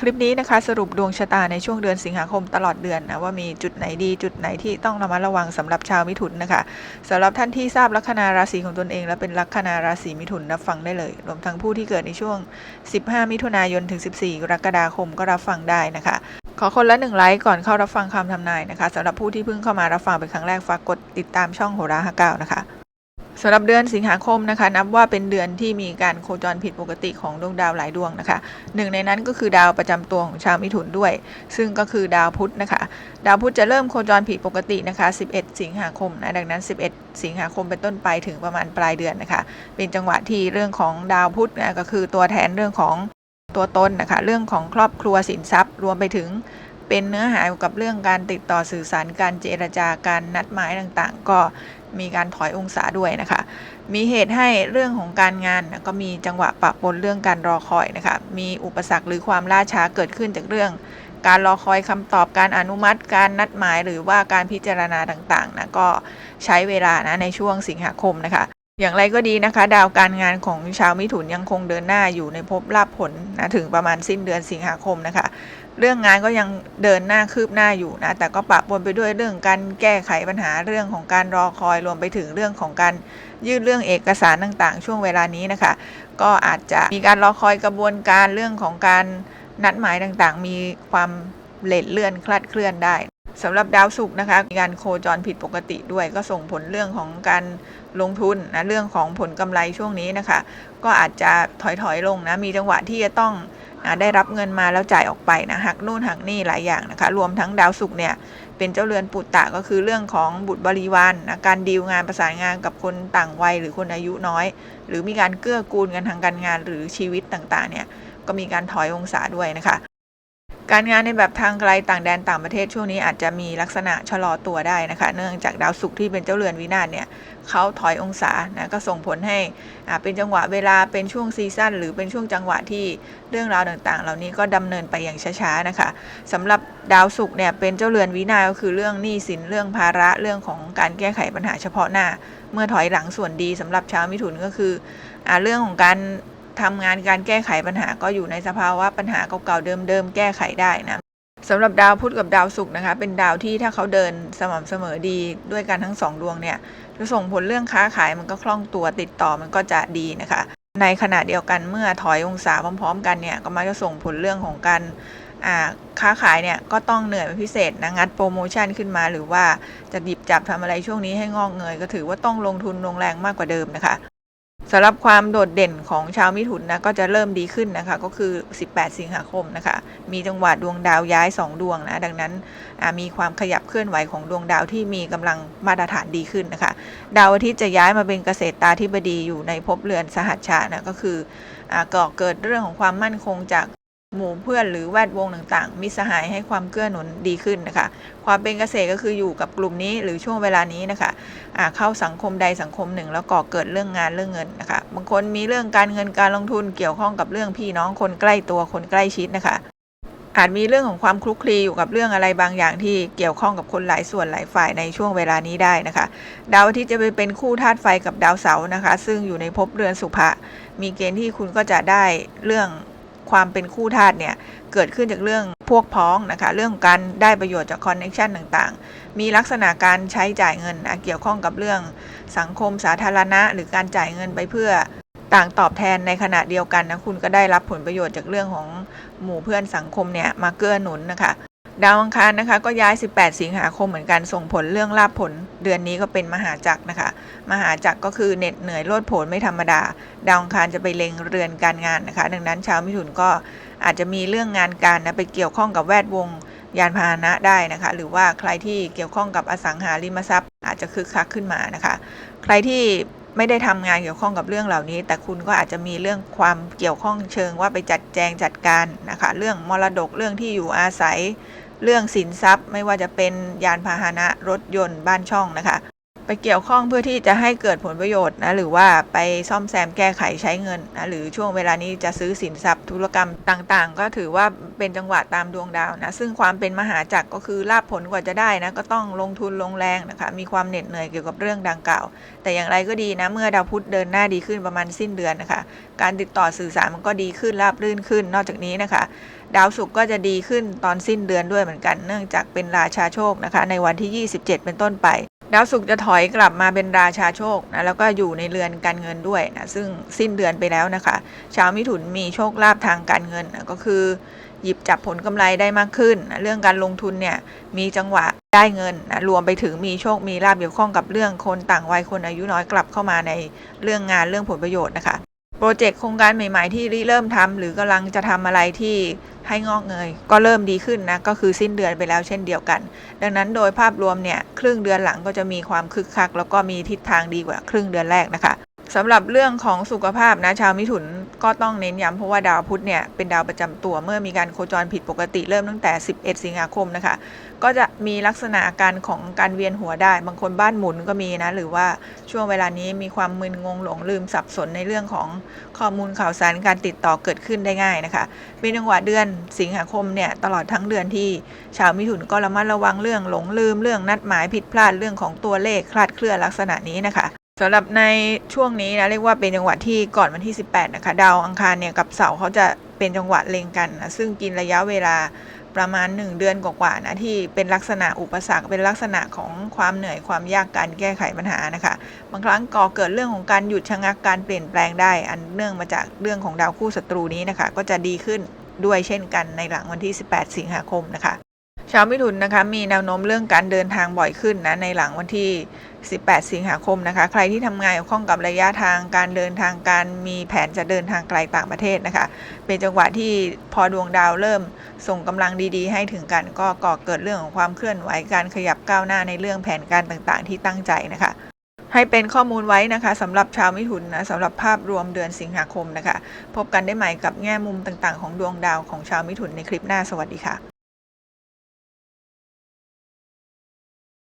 คลิปนี้นะคะสรุปดวงชะตาในช่วงเดือนสิงหาคมตลอดเดือนนะว่ามีจุดไหนดีจุดไหนที่ต้องระมัดระวังสำหรับชาวมิถุนนะคะสำหรับท่านที่ทราบลัคนาราศีของตนเอง และเป็นลัคนาราศีมิถุนรับฟังได้เลย รวมทั้งผู้ที่เกิดในช่วง 15 มิถุนายนถึง 14 กรกฎาคมก็รับฟังได้นะคะ ขอคนละหนึ่งไลค์ก่อนเข้ารับฟังคำทำนายนะคะสำหรับผู้ที่เพิ่งเข้ามารับฟังเป็นครั้งแรกฝากกดติดตามช่องโหราฮาเก้านะคะ สำหรับเดือนสิงหาคมนะคะ นับว่าเป็นเดือนที่มีการโคจรผิดปกติของดวงดาวหลายดวงนะคะหนึ่งในนั้นก็คือดาวประจำตัวของชาวมิถุนด้วย ซึ่งก็คือดาวพุธนะคะ ดาวพุธจะเริ่มโคจรผิดปกตินะคะ 11 สิงหาคมนะดังนั้น 11 สิงหาคมเป็นต้นไปถึงประมาณปลายเดือนนะคะ เป็นจังหวะที่เรื่องของดาวพุธนะก็คือตัวแทนเรื่องของตัวตนนะคะ เรื่องของครอบครัวสินทรัพย์ รวมไปถึงเป็นเนื้อหาเกี่ยวกับเรื่องการติดต่อสื่อสารการเจรจาการนัดหมายต่างๆ ก็ มีการถอยองศาด้วยนะคะ มีเหตุให้เรื่องของการงานก็มีจังหวะปะปนเรื่องการรอคอยนะคะ มีอุปสรรคหรือความล่าช้าเกิดขึ้นจากเรื่อง การรอคอยคำตอบการอนุมัติ การนัดหมายหรือว่าการพิจารณาต่างๆนะก็ใช้เวลานะในช่วงสิงหาคมนะคะอย่างไรก็ดีนะคะ ดาวการงานของชาวมิถุนยังคงเดินหน้าอยู่ในภพลาภผลนะถึงประมาณสิ้นเดือนสิงหาคมนะคะ เรื่องงานก็ยังเดินหน้าคืบหน้าอยู่นะ แต่ก็ปะปนไปด้วยเรื่องการแก้ไขปัญหาเรื่องของการรอคอยรวมไปถึงเรื่องของการยื่นเรื่องเอกสารต่างๆ ช่วงเวลานี้นะคะ ก็อาจจะมีการรอคอยกระบวนการเรื่องของการนัดหมายต่างๆ มีความเลทเลื่อนคลาดเคลื่อนได้สำหรับดาวศุกร์นะคะมีการโคจรผิดปกติด้วย ก็ส่งผลเรื่องของการลงทุนนะเรื่องของผลกำไรช่วงนี้นะคะ ก็อาจจะถอยๆลงนะมีจังหวะที่จะต้อง ได้รับเงินมาแล้วจ่ายออกไปนะหักนู่นหักนี่หลายอย่างนะคะ รวมทั้งดาวศุกร์เนี่ยเป็นเจ้าเรือนปุตตะก็คือเรื่องของบุตรบริวารนะการดีลงานประสานงานกับคนต่างวัยหรือคนอายุน้อย หรือมีการเกื้อกูลกันทางการงานหรือชีวิตต่างๆเนี่ยก็มีการถอยองศาด้วยนะคะ การงานในแบบทางไกลต่างแดนต่างประเทศช่วงนี้อาจจะมีลักษณะชะลอตัวได้นะคะ เนื่องจากดาวศุกร์ที่เป็นเจ้าเรือนวินาศเนี่ยเขาถอยองศานะก็ส่งผลให้เป็นจังหวะเวลาเป็นช่วงซีซั่นหรือเป็นช่วงจังหวะที่เรื่องราวต่างๆ เหล่านี้ก็ดำเนินไปอย่างช้าๆนะคะสำหรับดาวศุกร์เนี่ยเป็นเจ้าเรือนวินาศก็คือเรื่องหนี้สินเรื่องภาระเรื่องของการแก้ไขปัญหาเฉพาะหน้า เมื่อถอยหลังส่วนดีสำหรับชาวมิถุนก็คืออเรื่องของการ ทำงานการแก้ไขปัญหาก็อยู่ในสภาวะปัญหาเก่าๆเดิมๆแก้ไขได้นะสำหรับดาวพุธกับดาวศุกร์นะคะ เป็นดาวที่ถ้าเขาเดินสม่ำเสมอดีด้วยกันทั้งสองดวงเนี่ยจะส่งผลเรื่องค้าขายมันก็คล่องตัวติดต่อมันก็จะดีนะคะ ในขณะเดียวกันเมื่อถอยองศาพร้อม ๆ กันเนี่ยก็มักจะส่งผลเรื่องของการค้าขายเนี่ยก็ต้องเหนื่อยเป็นพิเศษนะงัดโปรโมชั่นขึ้นมา หรือว่าจะหยิบจับทำอะไรช่วงนี้ให้งอกเงย ก็ถือว่าต้องลงทุนลงแรงมากกว่าเดิมนะคะ สำหรับความโดดเด่นของชาวมิถุนนะก็จะเริ่มดีขึ้นนะคะ ก็คือ 18 สิงหาคมนะคะ มีจังหวะดวงดาวย้าย 2 ดวงนะ ดังนั้นมีความขยับเคลื่อนไหวของดวงดาวที่มีกำลังมาตรฐานดีขึ้นนะคะ ดาวอาทิตย์จะย้ายมาเป็นเกษตรตาธิบดีอยู่ในภพเรือนสหัชชานะก็คืออก่อเกิดเรื่องของความมั่นคงจาก หมู่เพื่อนหรือแวดวงต่างๆมิตรสหายให้ความเกื้อหนุนดีขึ้นนะคะ ความเป็นเกษตรก็คืออยู่กับกลุ่มนี้หรือช่วงเวลานี้นะคะะเข้าสังคมใดสังคมหนึ่ง แล้วก่อเกิดเรื่องงานเรื่องเงินนะคะ บางคนมีเรื่องการเงินการลงทุนเกี่ยวข้องกับเรื่องพี่น้องคนใกล้ตัวคนใกล้ชิดนะคะ อาจมีเรื่องของความคลุกคลีอยู่กับเรื่องอะไรบางอย่างที่เกี่ยวข้องกับคนหลายส่วนหลายฝ่ายในช่วงเวลานี้ได้นะคะ ดาวอาทิตย์จะไปเป็นคู่ธาตุไฟกับดาวเสาร์นะคะ ซึ่งอยู่ในภพเรือนสุภะมีเกณฑ์ที่คุณก็จะได้เรื่อง ความเป็นคู่ธาตุเนี่ยเกิดขึ้นจากเรื่องพวกพ้องนะคะเรื่องการได้ประโยชน์จากคอนเน็ชันต่างๆ มีลักษณะการใช้จ่ายเงินนะเกี่ยวข้องกับเรื่องสังคมสาธารณะ หรือการจ่ายเงินไปเพื่อต่างตอบแทนในขณะเดียวกันนะคุณก็ได้รับผลประโยชน์จากเรื่องของหมู่เพื่อนสังคมเนี่ยมาเกื้อหนุนนะคะ ดาวอังคารนะคะ ก็ย้าย 18 สิงหาคมเหมือนกันส่งผลเรื่องลาภผล เดือนนี้ก็เป็นมหาจักรนะคะ มหาจักรก็คือเหน็ดเหนื่อยโลดโผนไม่ธรรมดา ดาวอังคารจะไปเล็งเรือนการงานนะคะ ดังนั้นชาวมิถุนก็อาจจะมีเรื่องงานการนะไปเกี่ยวข้องกับแวดวงยานพาหนะได้นะคะ หรือว่าใครที่เกี่ยวข้องกับอสังหาริมทรัพย์ อาจจะคึกคักขึ้นมานะคะ ใครที่ไม่ได้ทำงานเกี่ยวข้องกับเรื่องเหล่านี้ แต่คุณก็อาจจะมีเรื่องความเกี่ยวข้องเชิงว่าไปจัดแจงจัดการนะคะ เรื่องมรดกเรื่องที่อยู่อาศัย เรื่องสินทรัพย์ไม่ว่าจะเป็นยานพาหนะรถยนต์บ้านช่องนะคะ ไปเกี่ยวข้องเพื่อที่จะให้เกิดผลประโยชน์นะหรือว่าไปซ่อมแซมแก้ไขใช้เงินนะหรือช่วงเวลานี้จะซื้อสินทรัพย์ธุรกรรมต่างๆ ก็ถือว่าเป็นจังหวะตามดวงดาวนะซึ่งความเป็นมหาจักรก็คือลาบผลกว่าจะได้นะก็ต้องลงทุนลงแรงนะคะมีความเหน็ดเหนื่อยเกี่ยวกับเรื่องดังกล่าว แต่อย่างไรก็ดีนะเมื่อดาวพุธเดินหน้าดีขึ้นประมาณสิ้นเดือนนะคะการติดต่อสื่อสารมันก็ดีขึ้นราบรื่นขึ้น นอกจากนี้นะคะ ดาวศุกร์ก็จะดีขึ้นตอนสิ้นเดือนด้วยเหมือนกัน เนื่องจากเป็นราชาโชคนะคะ ในวันที่ 27 เป็นต้นไป ดาวศุกร์จะถอยกลับมาเป็นราชาโชคนะแล้วก็อยู่ในเรือนการเงินด้วยนะซึ่งสิ้นเดือนไปแล้วนะคะ ชาวมิถุนมีโชคลาภทางการเงินนะก็คือ หยิบจับผลกำไรได้มากขึ้นนะเรื่องการลงทุนเนี่ยมีจังหวะได้เงินนะรวมไปถึงมีโชคมีลาภเกี่ยวข้องกับเรื่องคนต่างวัยคนอายุน้อยกลับเข้ามาในเรื่องงานเรื่องผลประโยชน์นะคะโปรเจกต์โครงการใหม่ ๆ ที่ริเริ่มทำหรือกำลังจะทำอะไรที่ ให้งอกเงย ก็เริ่มดีขึ้นนะก็คือสิ้นเดือนไปแล้วเช่นเดียวกัน ดังนั้นโดยภาพรวมเนี่ยครึ่งเดือนหลังก็จะมีความคึกคัก แล้วก็มีทิศทางดีกว่าครึ่งเดือนแรกนะคะ สำหรับเรื่องของสุขภาพนะชาวมิถุนก็ต้องเน้นย้ำเพราะว่าดาวพุธเนี่ยเป็นดาวประจำตัวเมื่อมีการโคจรผิดปกติเริ่มตั้งแต่ 11 สิงหาคมนะคะ ก็จะมีลักษณะอาการของการเวียนหัวได้ บางคนบ้านหมุนก็มีนะ หรือว่าช่วงเวลานี้มีความมึนงงหลงลืมสับสนในเรื่องของข้อมูลข่าวสารการติดต่อเกิดขึ้นได้ง่ายนะคะเป็นจังหวะเดือนสิงหาคมเนี่ยตลอดทั้งเดือนที่ชาวมิถุนก็ระมัดระวังเรื่องหลงลืม เรื่องนัดหมายผิดพลาดเรื่องของตัวเลขคลาดเคลื่อนลักษณะนี้นะคะ สำหรับในช่วงนี้นะเรียกว่าเป็นจังหวะที่ก่อนวันที่ 18 นะคะ ดาวอังคารเนี่ยกับเสาเขาจะเป็นจังหวะเล็งกันนะซึ่งกินระยะเวลาประมาณ 1 เดือนกว่าๆนะที่เป็นลักษณะอุปสรรคเป็นลักษณะของความเหนื่อยความยากการแก้ไขปัญหานะคะ บางครั้งก่อเกิดเรื่องของการหยุดชะงักการเปลี่ยนแปลงได้ อันเนื่องมาจากเรื่องของดาวคู่ศัตรูนี้นะคะ ก็จะดีขึ้นด้วยเช่นกันในหลังวันที่ 18 สิงหาคมนะคะ ชาวมิถุนนะคะมีแนวโน้มเรื่องการเดินทางบ่อยขึ้นนะในหลังวันที่ 18 สิงหาคมนะคะ ใครที่ทำงานเกี่ยวข้องกับระยะทางการเดินทางการมีแผนจะเดินทางไกลต่างประเทศนะคะ เป็นจังหวะที่พอดวงดาวเริ่มส่งกำลังดีๆ ให้ถึงกันก็ก่อเกิดเรื่องของความเคลื่อนไหวการขยับก้าวหน้าในเรื่องแผนการต่างๆ ที่ตั้งใจนะคะให้เป็นข้อมูลไว้นะคะสำหรับชาวมิถุนนะสำหรับภาพรวมเดือนสิงหาคมนะคะ พบกันได้ใหม่กับแง่มุมต่างๆ ของดวงดาวของชาวมิถุนในคลิปหน้าสวัสดีค่ะ